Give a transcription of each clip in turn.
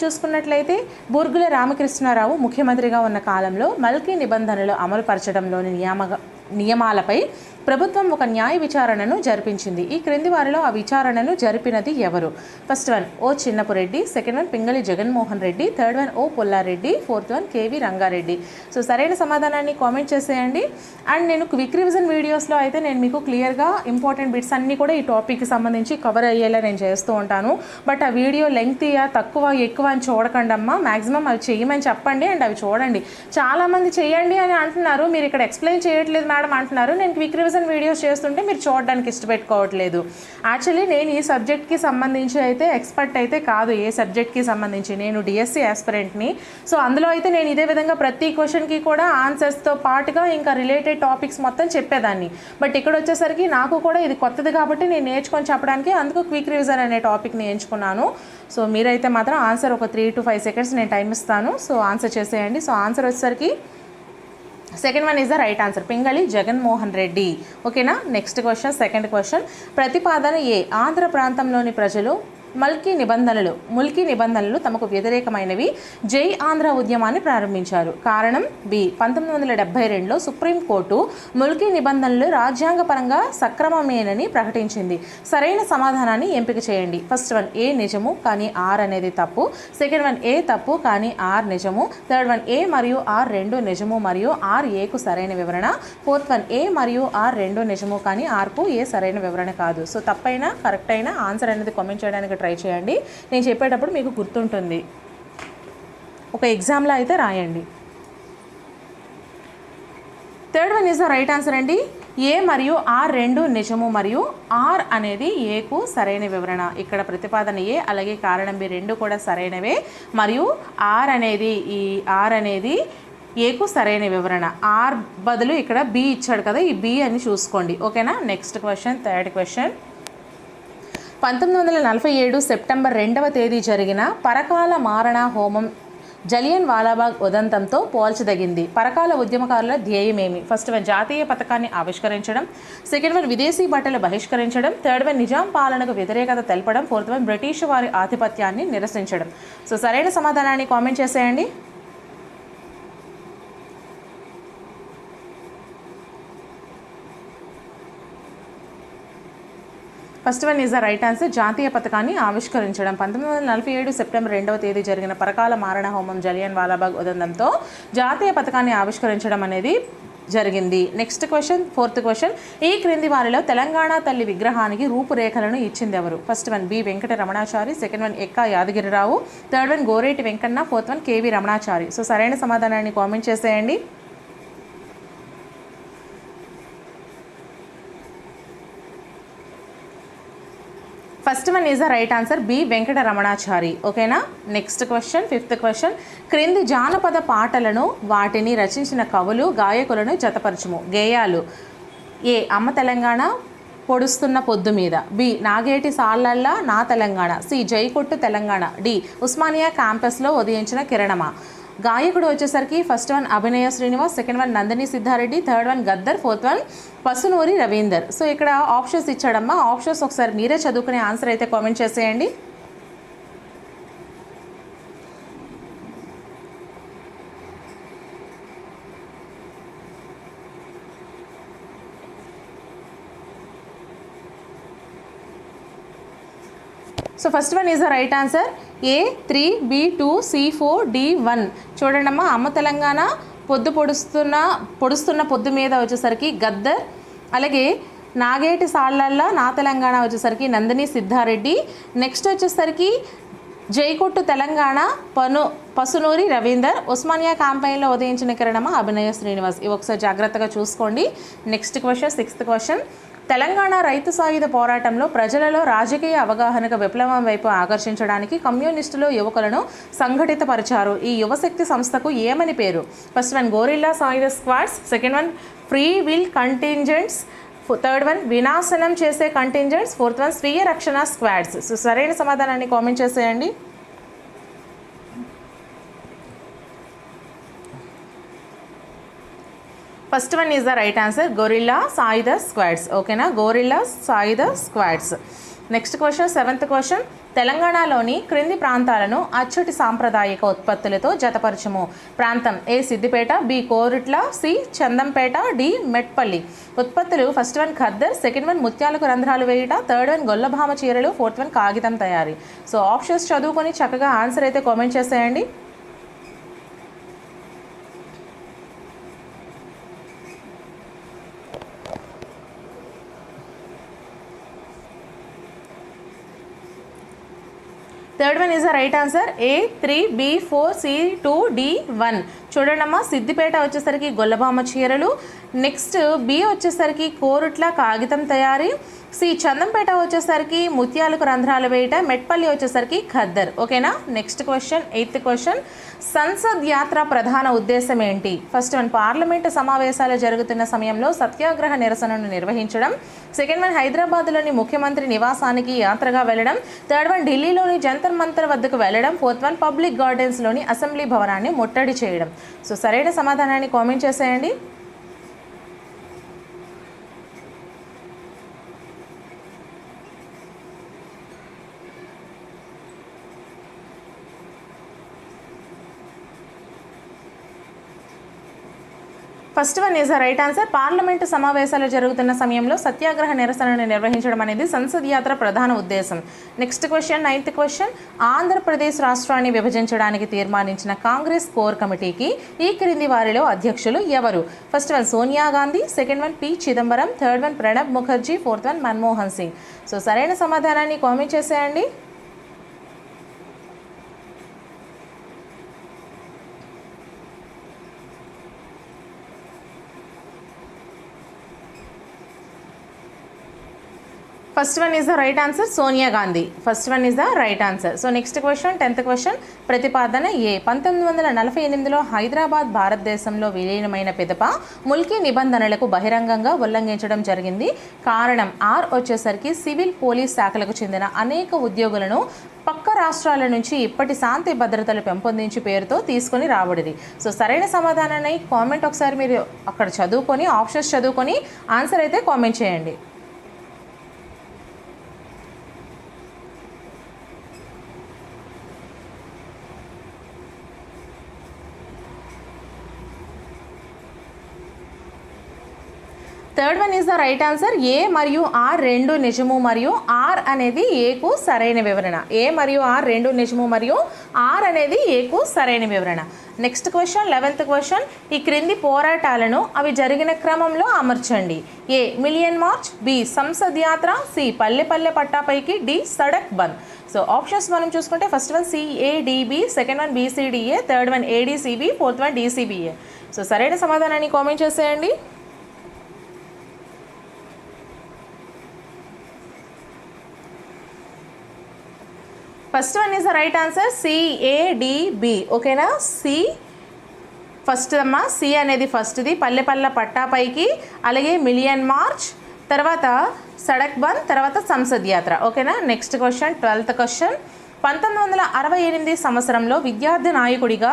చూసుకున్నట్లయితే బుర్గుల రామకృష్ణారావు ముఖ్యమంత్రిగా ఉన్న కాలంలో మల్కీ నిబంధనలు అమలుపరచడంలోని నియామ నియమాలపై ప్రభుత్వం ఒక న్యాయ విచారణను జరిపించింది. ఈ క్రింది వారిలో ఆ విచారణను జరిపినది ఎవరు? First one O Chinnapureddy second one Pingali Jaganmohan Reddy third one O Pullareddy fourth one K V Rangareddy. So సరైన సమాధానాన్ని కామెంట్ చేసేయండి. అండ్ నేను క్విక్ రివిజన్ వీడియోస్లో అయితే నేను మీకు క్లియర్గా ఇంపార్టెంట్ బిట్స్ అన్నీ కూడా ఈ టాపిక్కి సంబంధించి కవర్ అయ్యేలా నేను చేస్తూ ఉంటాను. బట్ ఆ వీడియో లెంగ్తీయా తక్కువ ఎక్కువ అని చూడకండి అమ్మా మ్యాక్సిమం అవి చేయమని చెప్పండి అండ్ అవి చూడండి. చాలామంది చేయండి అని అంటున్నారు. మీరు ఇక్కడ ఎక్స్ప్లెయిన్ చేయట్లేదు మేడం అంటున్నారు. నేను క్విక్ రివిజన్ వీడియోస్ చేస్తుంటే మీరు చూడడానికి ఇష్టపెట్టుకోవట్లేదు. యాక్చువల్లీ నేను ఈ సబ్జెక్ట్కి సంబంధించి అయితే ఎక్స్పర్ట్ అయితే కాదు. ఏ సబ్జెక్ట్కి సంబంధించి? నేను డిఎస్సి ఆస్పిరెంట్ని సో అందులో అయితే నేను ఇదే విధంగా ప్రతి క్వశ్చన్కి కూడా ఆన్సర్స్తో పాటుగా ఇంకా రిలేటెడ్ టాపిక్స్ మొత్తం చెప్పేదాన్ని. బట్ ఇక్కడ వచ్చేసరికి నాకు కూడా ఇది కొత్తది కాబట్టి నేను నేర్చుకొని చెప్పడానికి అందుకు క్విక్ రివిజన్ అనే టాపిక్ని ఎంచుకున్నాను. సో మీరైతే మాత్రం ఆన్సర్ ఒక త్రీ టు ఫైవ్ సెకండ్స్ నేను టైం ఇస్తాను. సో ఆన్సర్ చేసేయండి. సో ఆన్సర్ వచ్చేసరికి second one is the right answer Pingali Jaganmohan Reddy ఓకేనా నెక్స్ట్ క్వశ్చన్ సెకండ్ క్వశ్చన్ ప్రతిపాదన ఏ ఆంధ్ర ప్రాంతంలోని ప్రజలు మల్కీ నిబంధనలు ముల్కీ నిబంధనలు తమకు వ్యతిరేకమైనవి. జై ఆంధ్ర ఉద్యమాన్ని ప్రారంభించారు. కారణం బి పంతొమ్మిది వందల డెబ్బై రెండులో సుప్రీంకోర్టు ముల్కీ నిబంధనలు రాజ్యాంగపరంగా సక్రమమేనని ప్రకటించింది. సరైన సమాధానాన్ని ఎంపిక చేయండి. ఫస్ట్ వన్ ఏ నిజము కానీ ఆర్ అనేది తప్పు. సెకండ్ వన్ ఏ తప్పు కానీ ఆర్ నిజము. థర్డ్ వన్ ఏ మరియు ఆర్ రెండు నిజము మరియు ఆర్ ఏకు సరైన వివరణ. ఫోర్త్ వన్ ఏ మరియు ఆర్ రెండు నిజము కానీ ఆర్కు ఏ సరైన వివరణ కాదు. సో తప్పైనా కరెక్ట్ అయినా ఆన్సర్ అనేది కామెంట్ చేయడానికి ట్రై చేయండి. నేను చెప్పేటప్పుడు మీకు గుర్తుంటుంది. ఒక ఎగ్జామ్లో అయితే రాయండి. Third one is the right answer అండి. ఏ మరియు ఆర్ రెండు నిజము మరియు ఆర్ అనేది ఏకు సరైన వివరణ. ఇక్కడ ప్రతిపాదన ఏ అలాగే కారణం బి రెండు కూడా సరైనవే. మరియు ఆర్ అనేది ఈ ఆర్ అనేది ఏకు సరైన వివరణ. ఆర్ బదులు ఇక్కడ బి ఇచ్చాడు కదా ఈ బి అని చూసుకోండి. ఓకేనా? Next question third question. పంతొమ్మిది వందల నలభై ఏడు సెప్టెంబర్ రెండవ తేదీ జరిగిన పరకాల మారణ హోమం జలియన్ వాలాబాగ్ ఉదంతంతో పోల్చదగింది. పరకాల ఉద్యమకారుల ధ్యేయమేమి? ఫస్ట్ వన్ జాతీయ పథకాన్ని ఆవిష్కరించడం సెకండ్ వన్ విదేశీ బట్టలు బహిష్కరించడం థర్డ్ వన్ నిజాం పాలనకు వ్యతిరేకత తెలపడం ఫోర్త్ వన్ బ్రిటిష్ వారి ఆధిపత్యాన్ని నిరసించడం. సో సరైన సమాధానాన్ని కామెంట్ చేసేయండి. First one is the right answer. జాతీయ పథకాన్ని ఆవిష్కరించడం. పంతొమ్మిది వందల నలభై ఏడు సెప్టెంబర్ రెండవ తేదీ జరిగిన పరకాల మారణ హోమం జలియన్ వాలాబాగ్ ఉదంతంతో జాతీయ పథకాన్ని ఆవిష్కరించడం అనేది జరిగింది. నెక్స్ట్ క్వశ్చన్ ఫోర్త్ క్వశ్చన్ ఈ క్రింది వారిలో తెలంగాణ తల్లి విగ్రహానికి రూపురేఖలను ఇచ్చింది ఎవరు? First one B Venkata Ramanachari second one Ekka Yadagirirao third one Goreti Venkanna fourth one K V Ramanachari. So సరైన సమాధానాన్ని కామెంట్ చేసేయండి. First one is the right answer B Venkata Ramanachari ఓకేనా? నెక్స్ట్ క్వశ్చన్ ఫిఫ్త్ క్వశ్చన్ క్రింది జానపద పాటలను వాటిని రచించిన కవులు గాయకులను జతపరచుము. గేయాలు. ఏ అమ్మ తెలంగాణ పొడుస్తున్న పొద్దు మీద. బి నాగేటి సాళ్ళల్లా నా తెలంగాణ. సి జైకొట్టు తెలంగాణ. డి ఉస్మానియా క్యాంపస్లో ఉదయించిన కిరణమా. గాయకుడు వచ్చేసరికి first one Abhinaya Srinivas second one Nandini Siddhareddy third one Gaddar fourth one Pasunoori Ravinder. So ఇక్కడ ఆప్షన్స్ ఇచ్చాడమ్మా. ఆప్షన్స్ ఒకసారి మీరే చదువుకునే ఆన్సర్ అయితే కామెంట్ చేసేయండి. So first one is the right answer A three B two C four D one చూడండి అమ్మా అమ్మ తెలంగాణ పొద్దు పొడుస్తున్న పొడుస్తున్న పొద్దు మీద వచ్చేసరికి గద్దర్ అలాగే నాగేటి సాళ్ళల్లా నా తెలంగాణ వచ్చేసరికి నందిని సిద్ధారెడ్డి. నెక్స్ట్ వచ్చేసరికి జైకొట్టు తెలంగాణ పను పసునూరి రవీందర్. ఉస్మానియా క్యాంపెయిన్లో ఉదయించిన కిరణమ అభినయ శ్రీనివాస్. ఇవి ఒకసారి జాగ్రత్తగా చూసుకోండి. Next question sixth question Telangana రైతు సాయుధ పోరాటంలో ప్రజలలో రాజకీయ అవగాహనకు విప్లవం వైపు ఆకర్షించడానికి కమ్యూనిస్టులు యువకులను సంఘటితపరిచారు. ఈ యువశక్తి సంస్థకు ఏమని పేరు? ఫస్ట్ వన్ గోరిల్లా సాయుధ squads second one free will contingents third one వినాశనం చేసే కంటింజెంట్స్ ఫోర్త్ వన్ స్వీయ రక్షణ స్క్వాడ్స్. సో సరైన సమాధానాన్ని కామెంట్ చేసేయండి. First one is the right answer guerrilla సాయుధ స్క్వాడ్స్ ఓకేనా గోరిల్లా సాయుధ squads next question seventh question తెలంగాణలోని క్రింది ప్రాంతాలను అచ్చటి సాంప్రదాయక ఉత్పత్తులతో జతపరచము. ప్రాంతం A? Siddipet B? Korutla C? Chandampet D? Metpally. ఉత్పత్తులు first one khaddar second one ముత్యాలకు రంధ్రాలు వేయుట థర్డ్ వన్ గొల్లభామ చీరలు ఫోర్త్ వన్ కాగితం తయారీ. సో ఆప్షన్స్ చదువుకొని చక్కగా ఆన్సర్ అయితే కామెంట్ చేసేయండి. Third one is the right answer A, 3, B, 4, C, 2, D, 1. చూడండమ్మా సిద్దిపేట వచ్చేసరికి గొల్లభామ చీరలు నెక్స్ట్ బి వచ్చేసరికి కోరుట్ల కాగితం తయారీ సి చందంపేట వచ్చేసరికి ముత్యాలకు రంధ్రాలు వేయట మెట్పల్లి వచ్చేసరికి ఖద్దర్. ఓకేనా? Next question eighth question Samsad Yatra ప్రధాన ఉద్దేశం ఏంటి? ఫస్ట్ వన్ పార్లమెంటు సమావేశాలు జరుగుతున్న సమయంలో సత్యాగ్రహ నిరసనను నిర్వహించడం. సెకండ్ వన్ హైదరాబాద్లోని ముఖ్యమంత్రి నివాసానికి యాత్రగా వెళ్ళడం. థర్డ్ వన్ ఢిల్లీలోని జంతర్ మంతర్ వద్దకు వెళ్ళడం. ఫోర్త్ వన్ పబ్లిక్ గార్డెన్స్లోని అసెంబ్లీ భవనాన్ని ముట్టడి చేయడం. సో సరైన సమాధానాన్ని కామెంట్ చేసేయండి. First one is the right answer. Parliament సమావేశాలు జరుగుతున్న సమయంలో సత్యాగ్రహ నిరసనను నిర్వహించడం అనేది సంసద్ యాత్ర ప్రధాన ఉద్దేశం. Next question ninth question. Andhra Pradesh రాష్ట్రాన్ని విభజించడానికి తీర్మానించిన కాంగ్రెస్ కోర్ కమిటీకి ఈ క్రింది వారిలో అధ్యక్షులు ఎవరు? First one Sonia Gandhi second one P Chidambaram third one Pranab Mukherjee fourth one Manmohan Singh. So సరైన సమాధానాన్ని కామెంట్ చేసేయండి. First one is the right answer Sonia Gandhi first one is the right answer so next question tenth question ప్రతిపాదన A? పంతొమ్మిది వందల నలభై ఎనిమిదిలో హైదరాబాద్ భారతదేశంలో విలీనమైన పిదప ముల్కీ నిబంధనలకు బహిరంగంగా ఉల్లంఘించడం జరిగింది. కారణం ఆర్ వచ్చేసరికి సివిల్ పోలీస్ శాఖలకు చెందిన అనేక ఉద్యోగులను పక్క రాష్ట్రాల నుంచి ఇప్పటి శాంతి భద్రతలు పెంపొందించి పేరుతో తీసుకొని రాబడిది. సో సరైన సమాధానాన్ని కామెంట్ ఒకసారి మీరు అక్కడ చదువుకొని ఆప్షన్స్ చదువుకొని ఆన్సర్ అయితే కామెంట్ చేయండి. Third one is the right answer. A మరియు ఆర్ రెండు నిజము మరియు ఆర్ అనేది ఏకు సరైన వివరణ. ఏ మరియు ఆర్ రెండు నిజము మరియు ఆర్ అనేది ఏకు సరైన వివరణ. నెక్స్ట్ క్వశ్చన్ లెవెన్త్ క్వశ్చన్ ఈ క్రింది పోరాటాలను అవి జరిగిన క్రమంలో అమర్చండి. A million march. B Sansad యాత్ర. సి పల్లె పల్లె పట్టాపైకి డి సడక్ బంద్. సో ఆప్షన్స్ మనం చూసుకుంటే first one CADB second one BCDA third one ADCB fourth one DCBA so సరైన సమాధానాన్ని కామెంట్ చేసేయండి. First one is the right answer CADB ఓకేనా సి ఫస్ట్ అమ్మ సి అనేది ఫస్ట్ది పల్లె పల్లె పట్టాపైకి అలాగే మిలియన్ మార్చ్ తర్వాత సడక్ బంద్ తర్వాత సంసద్ యాత్ర. ఓకేనా నెక్స్ట్ క్వశ్చన్ ట్వెల్త్ క్వశ్చన్ పంతొమ్మిది వందల అరవై ఎనిమిది సంవత్సరంలో విద్యార్థి నాయకుడిగా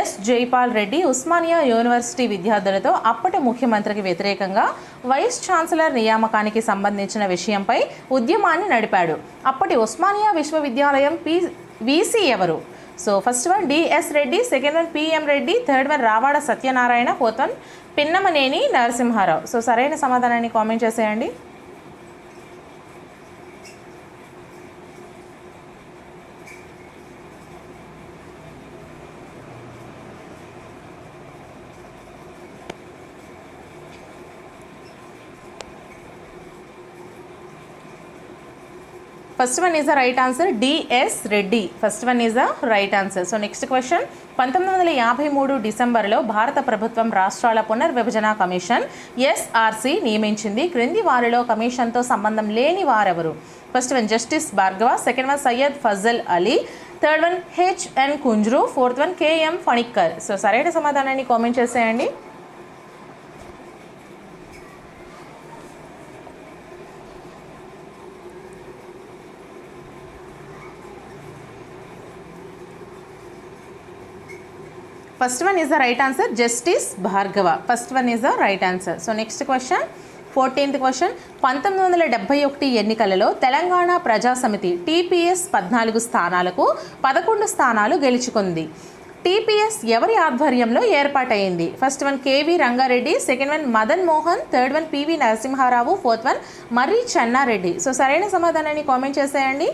ఎస్. జైపాల్ రెడ్డి ఉస్మానియా యూనివర్సిటీ విద్యార్థులతో అప్పటి ముఖ్యమంత్రికి వ్యతిరేకంగా వైస్ ఛాన్సలర్ నియామకానికి సంబంధించిన విషయంపై ఉద్యమాన్ని నడిపాడు. అప్పటి ఉస్మానియా విశ్వవిద్యాలయం పి వీసీ ఎవరు? So first one D S Reddy second one P M Reddy third one Ravada Satyanarayana fourth one Pinnamaneni Narasimharao. So సరైన సమాధానాన్ని కామెంట్ చేసేయండి. First one is the right answer D S Reddy first one is the right answer so next question పంతొమ్మిది వందల యాభై మూడు డిసెంబర్లో భారత ప్రభుత్వం రాష్ట్రాల పునర్విభజన కమిషన్ ఎస్ఆర్సి నియమించింది. క్రింది వారిలో కమిషన్తో సంబంధం లేని వారెవరు? First one justice Bhargava second one Syed Fazal Ali third one H N Kunzru fourth one K M Panikkar so సరైన సమాధానాన్ని కామెంట్ చేసేయండి. First one is the right answer justice Bhargava first one is the right answer so next question fourteenth question పంతొమ్మిది వందల డెబ్బై ఒకటి ఎన్నికలలో తెలంగాణ ప్రజా సమితి టీపీఎస్ పద్నాలుగు స్థానాలకు పదకొండు స్థానాలు గెలుచుకుంది. టీపీఎస్ ఎవరి ఆధ్వర్యంలో ఏర్పాటైంది? First one K V Rangareddy. Second one Madan Mohan. Third one P V Narasimharao. Fourth one Marri Chennareddy. So సరైన సమాధానాన్ని కామెంట్ చేసేయండి.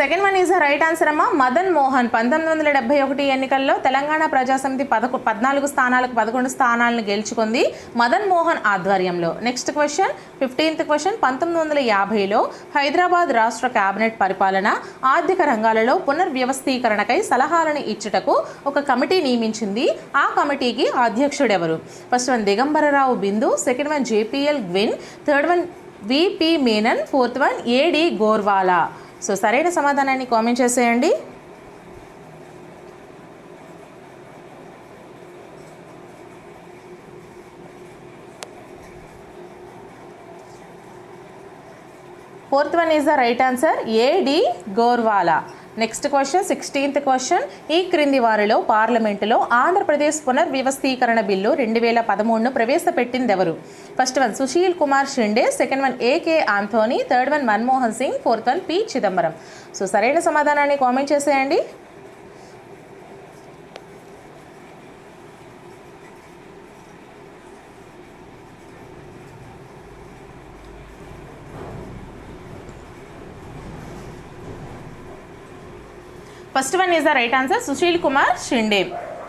Second one is right answer అమ్మా మదన్ మోహన్. పంతొమ్మిది వందల డెబ్బై ఒకటి ఎన్నికల్లో తెలంగాణ ప్రజాసమితి పదకొ పద్నాలుగు స్థానాలకు పదకొండు స్థానాలను గెలుచుకుంది మదన్ మోహన్ ఆధ్వర్యంలో. నెక్స్ట్ క్వశ్చన్ ఫిఫ్టీన్త్ క్వశ్చన్ పంతొమ్మిది వందల యాభైలో హైదరాబాద్ రాష్ట్ర కేబినెట్ పరిపాలన ఆర్థిక రంగాలలో పునర్వ్యవస్థీకరణకై సలహాలను ఇచ్చుటకు ఒక కమిటీ నియమించింది. ఆ కమిటీకి అధ్యక్షుడెవరు? First one Digambararao Bindu. Second one J P L Gwynne. Third one V P Menon. Fourth one A D Gorwala. So సరైన సమాధానాన్ని కామెంట్ చేసేయండి. Fourth one is the right answer A D Gorwala. Next question sixteenth question ఈ క్రింది వారిలో పార్లమెంటులో ఆంధ్రప్రదేశ్ పునర్వ్యవస్థీకరణ bill రెండు వేల పదమూడును ప్రవేశపెట్టింది ఎవరు first one Sushil Kumar Shinde. Second one A K Antony third one Manmohan Singh. Fourth one P Chidambaram so సరైన సమాధానాన్ని కామెంట్ చేసేయండి. First one is the right answer Sushil Kumar Shinde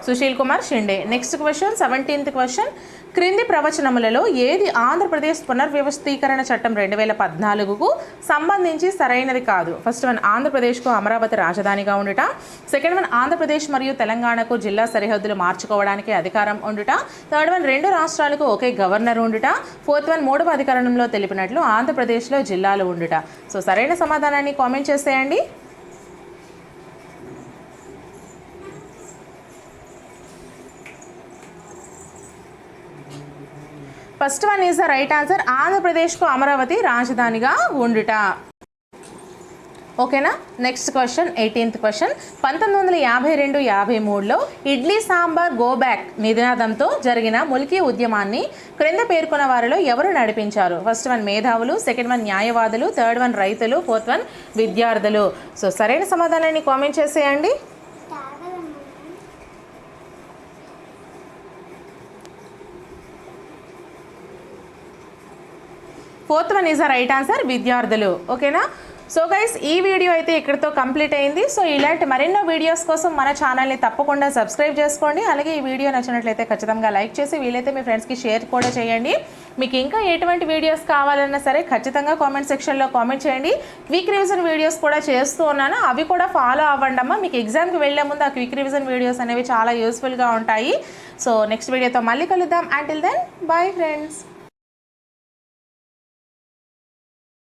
Sushil Kumar Shinde next question seventeenth question క్రింది ప్రవచనములలో ఏది ఆంధ్రప్రదేశ్ పునర్వ్యవస్థీకరణ చట్టం రెండు వేల పద్నాలుగుకు సంబంధించి సరైనది కాదు? ఫస్ట్ వన్ ఆంధ్రప్రదేశ్కు అమరావతి రాజధానిగా ఉండుట. సెకండ్ వన్ ఆంధ్రప్రదేశ్ మరియు తెలంగాణకు జిల్లా సరిహద్దులు మార్చుకోవడానికి అధికారం ఉండుట. థర్డ్ వన్ రెండు రాష్ట్రాలకు ఒకే గవర్నర్ ఉండుట. ఫోర్త్ వన్ మూడవ అధికరణంలో తెలిపినట్లు ఆంధ్రప్రదేశ్లో జిల్లాలు ఉండుట. సో సరైన సమాధానాన్ని కామెంట్ చేసేయండి. First one is the right answer. ఆంధ్రప్రదేశ్కు అమరావతి రాజధానిగా ఉండుట. ఓకేనా? Next question eighteenth question. పంతొమ్మిది వందల యాభై రెండు యాభై మూడులో ఇడ్లీ సాంబార్ గోబ్యాక్ నినాదంతో జరిగిన ములికీ ఉద్యమాన్ని క్రింద పేర్కొన్న వారిలో ఎవరు నడిపించారు? ఫస్ట్ వన్ మేధావులు సెకండ్ వన్ న్యాయవాదులు థర్డ్ వన్ రైతులు ఫోర్త్ వన్ విద్యార్థులు. సో సరైన సమాధానాన్ని కామెంట్ చేసేయండి. Fourth one is the right answer విద్యార్థులు ఓకేనా? సో గైస్ ఈ వీడియో అయితే ఇక్కడితో కంప్లీట్ అయింది. సో ఇలాంటి మరెన్నో వీడియోస్ కోసం మన ఛానల్ని తప్పకుండా సబ్స్క్రైబ్ చేసుకోండి. అలాగే ఈ వీడియో నచ్చినట్లయితే ఖచ్చితంగా లైక్ చేసి వీలైతే మీ ఫ్రెండ్స్కి షేర్ కూడా చేయండి. మీకు ఇంకా ఎటువంటి వీడియోస్ కావాలన్నా సరే ఖచ్చితంగా కామెంట్ సెక్షన్లో కామెంట్ చేయండి. క్విక్ రివిజన్ వీడియోస్ కూడా చేస్తూ ఉన్నాను. అవి కూడా ఫాలో అవ్వండి అమ్మా. మీకు ఎగ్జామ్కి వెళ్ళే ముందు ఆ క్విక్ రివిజన్ వీడియోస్ అనేవి చాలా యూస్ఫుల్గా ఉంటాయి. సో నెక్స్ట్ వీడియోతో మళ్ళీ కలుద్దాం. Until then bye friends